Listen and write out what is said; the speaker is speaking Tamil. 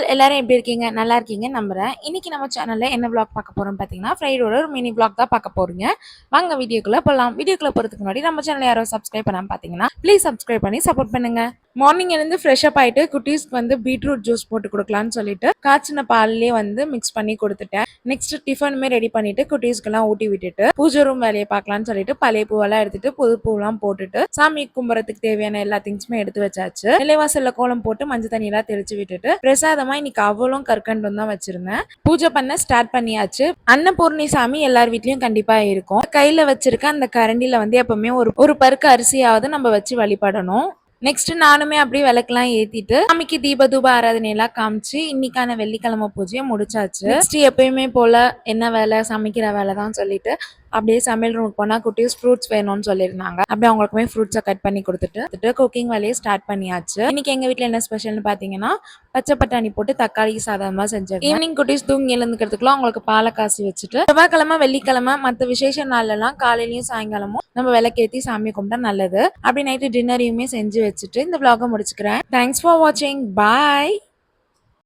ஆல் எல்லாரும் எப்படி இருக்கீங்க? நல்லா இருக்கீங்க நம்புறேன். இன்னைக்கு நம்ம சேனல்ல என்ன vlog பார்க்க போறோம் பார்த்தீங்கன்னா ஃப்ரைடோட ஒரு மினி vlog தான் பார்க்க போறீங்க. வாங்க வீடியோக்குள்ள போகலாம் வீடியோக்குள்ள போறதுக்கு முன்னாடி நம்ம சேனல் யாரும் சப்ஸ்கிரைப் பண்ணாம பார்த்தீங்கன்னா ப்ளீஸ் சப்ஸ்கிரைப் பண்ணி சப்போர்ட் பண்ணுங்க. மார்னிங் எழுந்து ஃப்ரெஷ் அப் ஆயிட்டு குட்டீஸ்க்கு வந்து பீட்ரூட் ஜூஸ் போட்டு கொடுக்கலான்னு சொல்லிட்டு காய்ச்சின பால்லேயே வந்து மிக்ஸ் பண்ணி கொடுத்துட்டேன். நெக்ஸ்ட் டிஃபனுமே ரெடி பண்ணிட்டு குட்டீஸ்க்கெல்லாம் ஊட்டி விட்டுட்டு பூஜை ரூம் வேலையை பார்க்கலாம்னு சொல்லிட்டு பழைய பூவெல்லாம் எடுத்துட்டு புது பூவெல்லாம் போட்டுட்டு சாமி கும்புறதுக்கு தேவையான எல்லா திங்ஸுமே எடுத்து வச்சாச்சு. நிலைவாசல்ல கோலம் போட்டு மஞ்சள் தண்ணியெல்லாம் தெளிச்சு விட்டுட்டு பிரசாதமா இன்னைக்கு அவளும் கற்கண்டும் தான் வச்சிருந்தேன். பூஜை பண்ண ஸ்டார்ட் பண்ணியாச்சு. அன்னபூர்ணி சாமி எல்லார் வீட்லயும் கண்டிப்பா இருக்கும். கையில வச்சிருக்க அந்த கரண்டில வந்து எப்பவுமே ஒரு ஒரு பருக்கு அரிசியாவது நம்ம வச்சு வழிபடணும். நெக்ஸ்ட் நானுமே அப்படியே விளக்கெல்லாம் ஏத்திட்டு சாமிக்கு தீப தூப ஆராதனை எல்லாம் காமிச்சு இன்னைக்கான வெள்ளிக்கிழமை பூஜையை முடிச்சாச்சு. நெக்ஸ்ட் எப்பயுமே போல என்ன வேலை சமைக்கிற வேலை தான் சொல்லிட்டு அப்படியே சமையல் ரூம் போனா குட்டீஸ் ஃப்ரூட்ஸ் வேணும்னு சொல்லியிருந்தாங்க. அப்படியே அவங்களுக்குமே ஃப்ரூட்ஸை கட் பண்ணி கொடுத்துட்டு குக்கிங் வேலையை ஸ்டார்ட் பண்ணியாச்சு. இன்னைக்கு எங்க வீட்டில் என்ன ஸ்பெஷல்னு பாத்தீங்கன்னா பச்சை பட்டாணி போட்டு தக்காளி சாதமா செஞ்சது. ஈவினிங் குட்டீஸ் தூங்கி எழுந்துக்கிறதுக்குள்ள அவங்களுக்கு பாலை காசி வச்சுட்டு செவ்வாய்க்கிழமை வெள்ளிக்கிழமை மற்ற விசேஷ நாள்லாம் காலையிலயும் சாயங்காலமும் நம்ம விளக்கேத்தி சாமி கும்பிட்டா நல்லது. அப்படி நைட்டு டின்னரையுமே செஞ்சு வச்சுட்டு இந்த vlog-அ முடிச்சுக்கிறேன். தேங்க்ஸ் ஃபார் வாட்சிங் பாய்